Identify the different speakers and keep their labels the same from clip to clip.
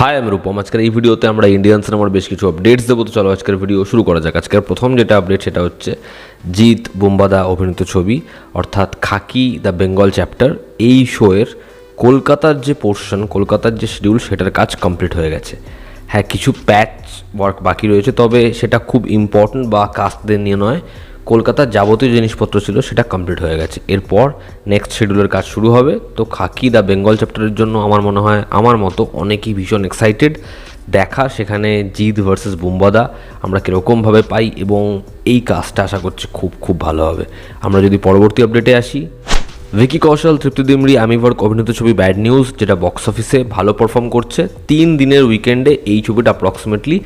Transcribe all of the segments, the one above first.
Speaker 1: High আমি রূপম আজকের এই ভিডিওতে আমরা ইন্ডিয়ান সিনেমার বেশ কিছু আপডেটস দেবো। তো চলো আজকের ভিডিও শুরু করা যাক। আজকের প্রথম যেটা আপডেট সেটা হচ্ছে জিৎ বুম্বাদা অভিনীত ছবি, অর্থাৎ খাকি দ্য বেঙ্গল চ্যাপ্টার। এই শোয়ের কলকাতার যে পোর্শন কলকাতার যে শিডিউল সেটার কাজ কমপ্লিট হয়ে গেছে। হ্যাঁ কিছু প্যাচ ওয়ার্ক বাকি রয়েছে, তবে সেটা খুব ইম্পর্ট্যান্ট বা কাস্টদের নিয়ে নয়। কলকাতার যাবতীয় জিনিসপত্র ছিল সেটা কমপ্লিট হয়ে গেছে। এরপর নেক্সট শিডিউলের কাজ শুরু হবে। তো খাকি দ্য বেঙ্গল চ্যাপ্টারের জন্য আমার মনে হয়, আমার মতো অনেকেই ভীষণ এক্সাইটেড দেখা সেখানে জিদ ভার্সেস বুম্বাদা, আমরা কীরকমভাবে পাই এবং এই কাজটা আশা করছি খুব খুব ভালো হবে। আমরা যদি পরবর্তী আপডেটে আসি, ভিকি কৌশল, তৃপ্তি দিমরি আমিভার্ক অভিনীত ছবি ব্যাড নিউজ যেটা বক্স অফিসে ভালো পারফর্ম করছে। তিন দিনের উইকেন্ডে এই ছবিটা অ্যাপ্রক্সিমেটলি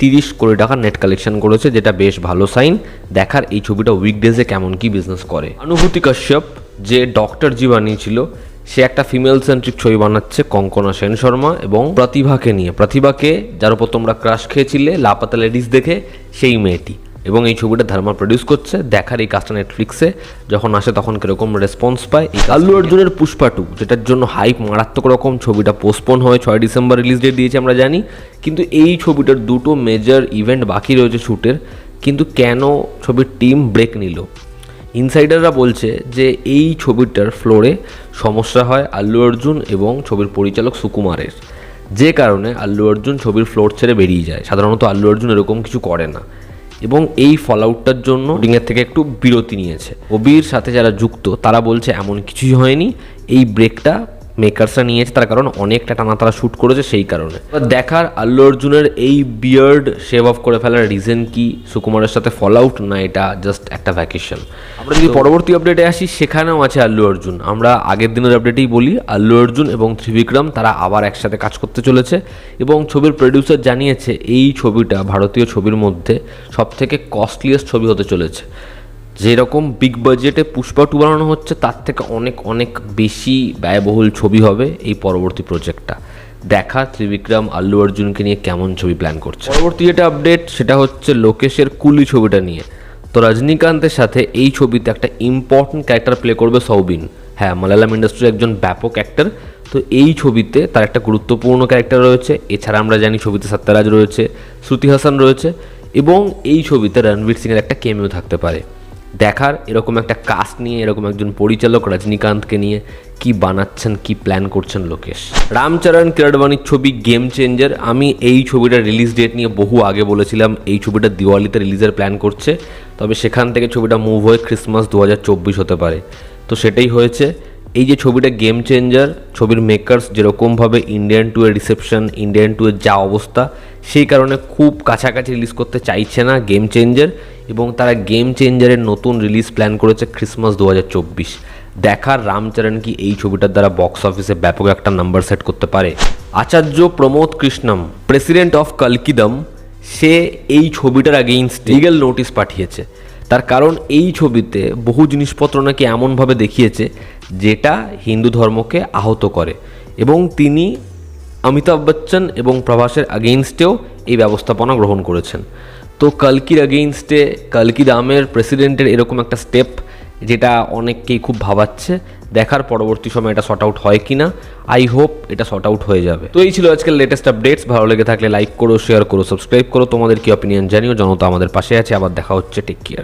Speaker 1: তিরিশ কোটি টাকার নেট কালেকশন করেছে, যেটা বেশ ভালো সাইন দেখার এই ছবিটা উইকডেজে কেমন কি বিজনেস করে। অনুভূতি কাশ্যপ, যে ডক্টর জি বানিয়েছিল সে একটা ফিমেল সেন্ট্রিক ছবি বানাচ্ছে কঙ্কনা সেন শর্মা এবং প্রতিভাকে নিয়ে। প্রতিভাকে, যার উপর তোমরা ক্রাশ খেয়েছিলে, লাপাতা লেডিস দেখে, সেই মেয়েটি। এবং এই ছবিটা ধর্মা প্রডিউস করছে দেখার এই কাজটা নেটফ্লিক্সে যখন আসে তখন কীরকম রেসপন্স পায়। এই আল্লু অর্জুনের পুষ্পা টু যেটার জন্য হাইপ মারাত্মক রকম ছবিটা পোস্টপোন হয়ে ছয় ডিসেম্বর রিলিজ ডেট দিয়েছে আমরা জানি। কিন্তু এই ছবিটার দুটো মেজর ইভেন্ট বাকি রয়েছে শ্যুটের কিন্তু কেন ছবির টিম ব্রেক নিল? ইনসাইডাররা বলছে যে এই ছবিটার ফ্লোরে সমস্যা হয় আল্লু অর্জুন এবং ছবির পরিচালক সুকুমারের। যে কারণে আল্লু অর্জুন ছবির ফ্লোর ছেড়ে বেরিয়ে যায়। সাধারণত আল্লু অর্জুন এরকম কিছু করে না। এবং এই ফল আউটটার জন্য শুটিংয়ের থেকে একটু বিরতি নিয়েছে। ওবির সাথে যারা যুক্ত, তারা বলছে, এমন কিছুই হয়নি। এই ব্রেকটা মেকার্সরা নিয়েছে তার কারণ অনেকটা টানা তারা শ্যুট করেছে সেই কারণে। দেখার আল্লু অর্জুনের এই বিয়ার্ড শেভ অফ করে ফেলার রিজন কি? সুকুমারের সাথে ফল আউট না এটা জাস্ট একটা ভ্যাকেশন আমরা যদি পরবর্তী আপডেটে আসি সেখানেও আছে আল্লু অর্জুন। আমরা আগের দিনের আপডেটেই বলি আল্লু অর্জুন এবং ত্রিবিক্রম তারা আবার একসাথে কাজ করতে চলেছে এবং ছবির প্রডিউসার জানিয়েছে এই ছবিটা ভারতীয় ছবির মধ্যে সবথেকে কস্টলিয়েস্ট ছবি হতে চলেছে। যেরকম বিগ বাজেটে পুষ্পা টু বানানো হচ্ছে, তার থেকে অনেক অনেক বেশি ব্যয়বহুল ছবি হবে এই পরবর্তী প্রজেক্টটা দেখা ত্রিবিক্রম, আল্লু অর্জুনকে নিয়ে কেমন ছবি প্ল্যান করছে। পরবর্তী যেটা আপডেট সেটা হচ্ছে লোকেশের কুলি ছবিটা নিয়ে। তো রজনীকান্তের সাথে এই ছবিতে একটা ইম্পর্টেন্ট ক্যারেক্টার প্লে করবে সৌবিন। হ্যাঁ মালায়ালাম ইন্ডাস্ট্রির একজন ব্যাপক অ্যাক্টার তো এই ছবিতে তার একটা গুরুত্বপূর্ণ ক্যারেক্টার রয়েছে। এছাড়া আমরা জানি ছবিতে সত্যরাজ রয়েছে, শ্রুতি হাসান রয়েছে এবং এই ছবিতে রণবীর সিংয়ের একটা কেমিও থাকতে পারে। দেখার, এরকম একটা কাস্ট নিয়ে, এরকম একজন পরিচালক রজনীকান্তকে নিয়ে কি বানাচ্ছেন, কি প্ল্যান করছেন লোকেশ? রামচরণ কিরণবাণীর ছবি গেম চেঞ্জার আমি এই ছবিটার রিলিজ ডেট নিয়ে বহু আগে বলেছিলাম, এই ছবিটা দিওয়ালিতে রিলিজের প্ল্যান করছে, তবে সেখান থেকে ছবিটা মুভ হয়ে ক্রিসমাস দু হাজার চব্বিশ হতে পারে। তো সেটাই হয়েছে। এই যে ছবিটা গেম চেঞ্জার ছবির মেকার্স যেরকমভাবে ইন্ডিয়ান টু এর রিসেপশন ইন্ডিয়ান টু এর যা অবস্থা, সেই কারণে খুব কাছাকাছি রিলিজ করতে চাইছে না গেম চেঞ্জার এবং তারা গেম চেঞ্জারের নতুন রিলিজ প্ল্যান করেছে ক্রিসমাস দু হাজার চব্বিশ। দেখার রামচরণ কি এই ছবিটার দ্বারা বক্স অফিসে ব্যাপক একটা নাম্বার সেট করতে পারে? আচার্য প্রমোদ কৃষ্ণম প্রেসিডেন্ট অফ কালকিদম সে এই ছবিটার আগেইনস্ট লিগেল নোটিশ পাঠিয়েছে। তার কারণ এই ছবিতে বহু জিনিসপত্র নাকি এমনভাবে দেখিয়েছে, যেটা হিন্দু ধর্মকে আহত করে। এবং তিনি অমিতাভ বচ্চন এবং প্রভাসের আগেইনস্টেও এই ব্যবস্থাপনা গ্রহণ করেছেন। তো কালকির আগেইনস্টে কালকি দামের প্রেসিডেন্টের এরকম একটা স্টেপ যেটা অনেককেই খুব ভাবাচ্ছে। দেখার পরবর্তী সময় এটা শর্ট আউট হয় কি না আই হোপ এটা শর্ট আউট হয়ে যাবে। তো এই ছিল আজকের লেটেস্ট আপডেটস ভালো লেগে থাকলে লাইক করো শেয়ার করো সাবস্ক্রাইব করো। তোমাদের কি অপিনিয়ন জানিও, জনতা আমাদের পাশে আছে। আবার দেখা হচ্ছে টেক কেয়ার